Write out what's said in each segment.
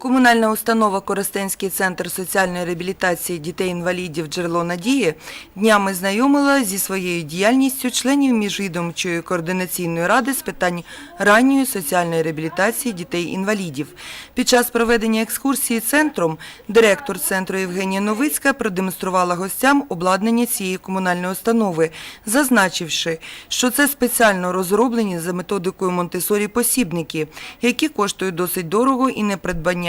Комунальна установа Коростенський центр соціальної реабілітації дітей-інвалідів «Джерело надії» днями знайомила зі своєю діяльністю членів міжвідомчої координаційної ради з питань ранньої соціальної реабілітації дітей-інвалідів. Під час проведення екскурсії центром директор центру Євгенія Новицька продемонструвала гостям обладнання цієї комунальної установи, зазначивши, що це спеціально розроблені за методикою Монтесорі посібники, які коштують досить дорого і не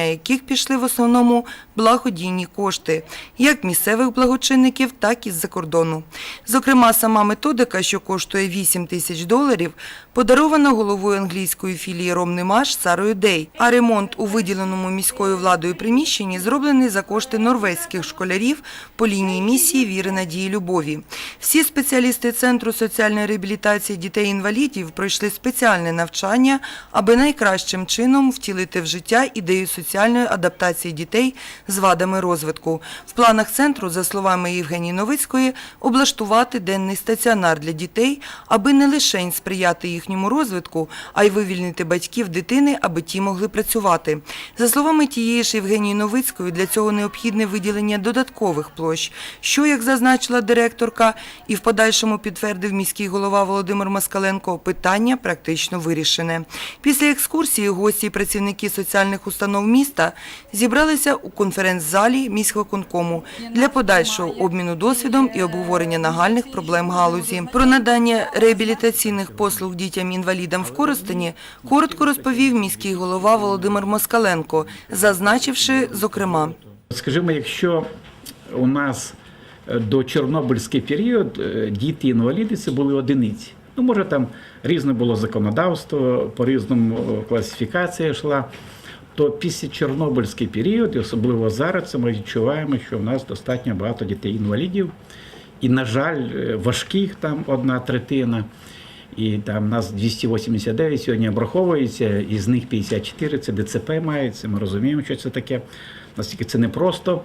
придбання яких пішли в основному благодійні кошти, як місцевих благочинників, так і з-за кордону. Зокрема, сама методика, що коштує 8 тисяч доларів, подарована головою англійської філії Ромнемаш Сарою Дей, а ремонт у виділеному міською владою приміщенні зроблений за кошти норвезьких школярів по лінії місії віри, надії, любові. Всі спеціалісти Центру соціальної реабілітації дітей-інвалідів пройшли спеціальне навчання, аби найкращим чином втілити в життя ідею соціальної адаптації дітей з вадами розвитку. В планах центру, за словами Євгенії Новицької, облаштувати денний стаціонар для дітей, аби не лише сприяти їхньому розвитку, а й вивільнити батьків дитини, аби ті могли працювати. За словами тієї ж Євгенії Новицької, для цього необхідне виділення додаткових площ, що, як зазначила директорка, і в подальшому підтвердив міський голова Володимир Москаленко, питання практично вирішене. Після екскурсії гості і працівники соціальних установ міста зібралися у конференц-залі міськвиконкому для подальшого обміну досвідом і обговорення нагальних проблем галузі. Про надання реабілітаційних послуг дітям-інвалідам в Коростені коротко розповів міський голова Володимир Москаленко, зазначивши, зокрема. Скажімо, якщо у нас е, до Чорнобильський період е, діти-інваліди це були одиниці. Ну, може, там різне було законодавство, по-різному е, класифікація йшла. То після Чорнобильський період, і особливо зараз, ми відчуваємо, що в нас достатньо багато дітей-інвалідів. І, на жаль, важких там одна третина. І там нас 289 сьогодні обраховується, із них 54 це ДЦП мається. Ми розуміємо, що це таке. Наскільки це непросто.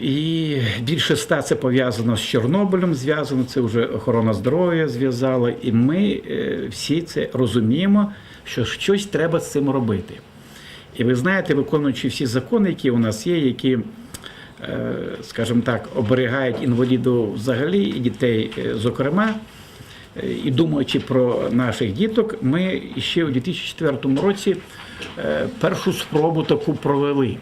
І більше ста це пов'язано з Чорнобилем, зв'язано, це вже охорона здоров'я зв'язала. І ми е, всі це розуміємо, що щось треба з цим робити. І ви знаєте, виконуючи всі закони, які у нас є, які, е, скажімо так, оберігають інвалідів взагалі і дітей, е, зокрема, і думаючи про наших діток, ми ще у 2004 році е, першу спробу таку провели.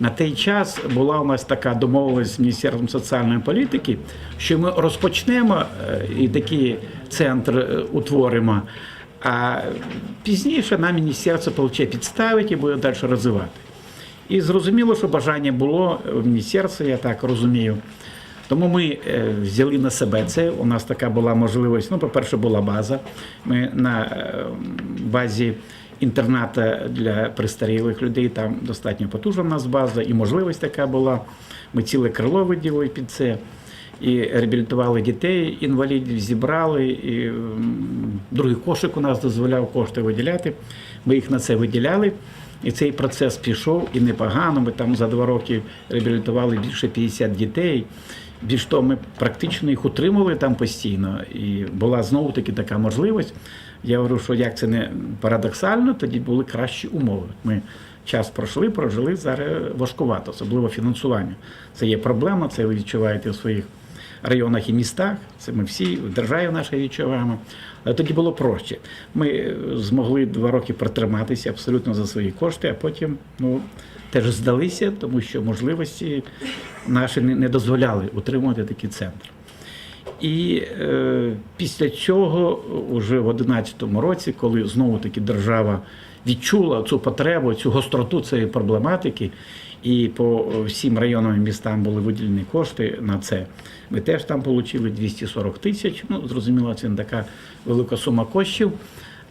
На той час була у нас така домовленість з Міністерством соціальної політики, що ми розпочнемо е, і такий центр е, утворимо, а пізніше нам міністерство получає підставити і буде далі розвивати. І зрозуміло, що бажання було в міністерстві, я так розумію. Тому ми е, взяли на себе це. У нас така була можливість. Ну, по-перше, була база. Ми на е, базі інтерната для престарілих людей. Там достатньо потужна в нас база, і можливість така була. Ми ціле крило виділили під це. І реабілітували дітей, інвалідів, зібрали. І другий кошик у нас дозволяв кошти виділяти. Ми їх на це виділяли. І цей процес пішов і непогано. Ми там за два роки реабілітували більше 50 дітей. Більш того, ми практично їх утримували там постійно. І була знову таки така можливість. Я говорю, що як це не парадоксально, тоді були кращі умови. Ми час пройшли, прожили зараз важкувато, особливо фінансування. Це є проблема, це ви відчуваєте у своїх районах і містах. Це ми всі в державі нашій відчуваємо. Але тоді було проще. Ми е, змогли два роки протриматися абсолютно за свої кошти, а потім ну, теж здалися, тому що можливості наші не, дозволяли утримувати такий центр. І е, після цього, уже в 2011 році, коли знову таки держава відчула цю потребу, цю гостроту цієї проблематики, і по всім районам і містам були виділені кошти на це. Ми теж там отримали 240 тисяч. Ну, зрозуміло, це не така велика сума коштів.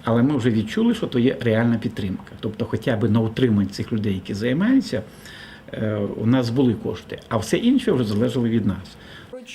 Але ми вже відчули, що то є реальна підтримка. Тобто, хоча б на утримання цих людей, які займаються, е, у нас були кошти, а все інше вже залежало від нас.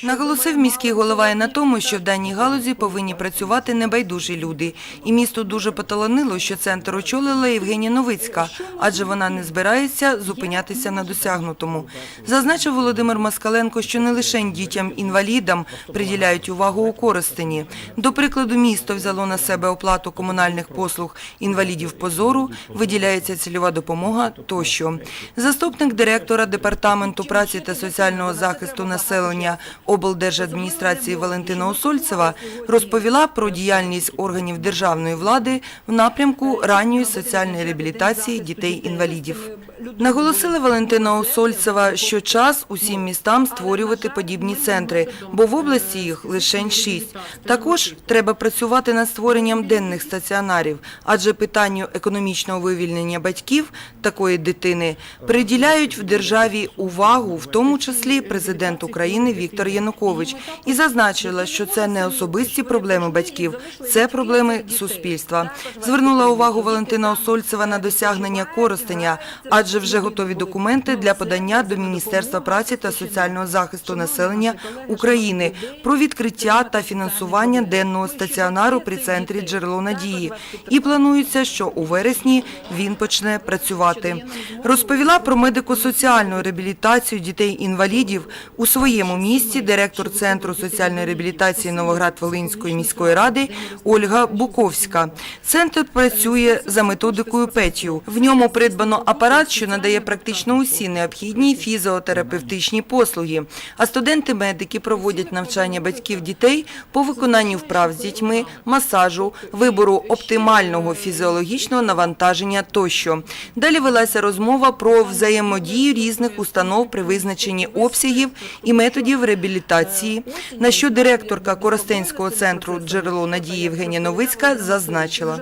Наголосив міський голова і на тому, що в даній галузі повинні працювати небайдужі люди. І місту дуже поталанило, що центр очолила Євгенія Новицька, адже вона не збирається зупинятися на досягнутому. Зазначив Володимир Москаленко, що не лише дітям-інвалідам приділяють увагу у Коростені. До прикладу, місто взяло на себе оплату комунальних послуг інвалідів позору, виділяється цільова допомога тощо. Заступник директора департаменту праці та соціального захисту населення облдержадміністрації Валентина Осольцева розповіла про діяльність органів державної влади в напрямку ранньої соціальної реабілітації дітей-інвалідів. Наголосила Валентина Осольцева, що час усім містам створювати подібні центри, бо в області їх лише шість. Також треба працювати над створенням денних стаціонарів, адже питанню економічного вивільнення батьків такої дитини приділяють в державі увагу, в тому числі президент України Віктор Янукович, і зазначила, що це не особисті проблеми батьків, це проблеми суспільства. Звернула увагу Валентина Осольцева на досягнення Коростеня, адже вже готові документи для подання до Міністерства праці та соціального захисту населення України про відкриття та фінансування денного стаціонару при центрі джерело надії. І планується, що у вересні він почне працювати. Розповіла про медико-соціальну реабілітацію дітей-інвалідів у своєму місті директор Центру соціальної реабілітації Новоград-Волинської міської ради Ольга Буковська. Центр працює за методикою ПЕТЮ. В ньому придбано апарат, що надає практично усі необхідні фізіотерапевтичні послуги. А студенти-медики проводять навчання батьків дітей по виконанню вправ з дітьми, масажу, вибору оптимального фізіологічного навантаження тощо. Далі велася розмова про взаємодію різних установ при визначенні обсягів і методів реабілітації, на що директорка Коростенського центру джерело надії Євгенія Новицька зазначила.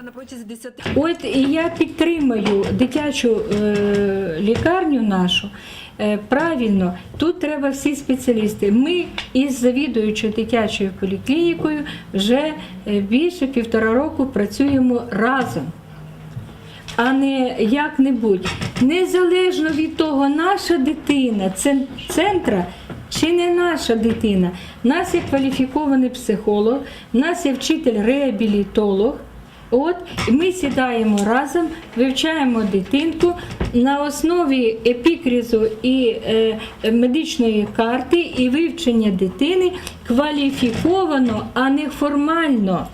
От я підтримую дитячу е, лікарню нашу. Е, правильно, тут треба всі спеціалісти. Ми із завідуючою дитячою поліклінікою вже е, більше півтора року працюємо разом. А не як-небудь. Незалежно від того, наша дитина, центра чи не наша дитина. Нас є кваліфікований психолог, нас є вчитель-реабілітолог. От і ми сідаємо разом, вивчаємо дитинку на основі епікризу і е, медичної карти і вивчення дитини кваліфіковано, а не формально.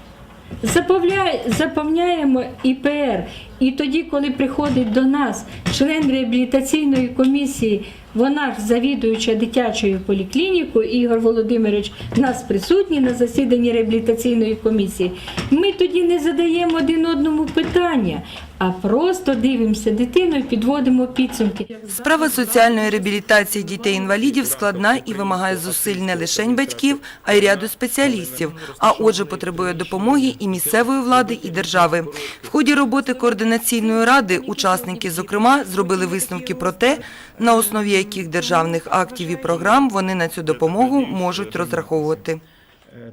Заповняє- Заповняємо ІПР. І тоді, коли приходить до нас член реабілітаційної комісії, вона ж завідуюча дитячою поліклінікою, Ігор Володимирович, нас присутній на засіданні реабілітаційної комісії. Ми тоді не задаємо один одному питання, а просто дивимося дитину підводимо підсумки. Справа соціальної реабілітації дітей-інвалідів складна і вимагає зусиль не лише батьків, а й ряду спеціалістів. А отже, потребує допомоги і місцевої влади, і держави. В ході роботи координаційної ради учасники, зокрема, зробили висновки про те, на основі яких державних актів і програм вони на цю допомогу можуть розраховувати. Е,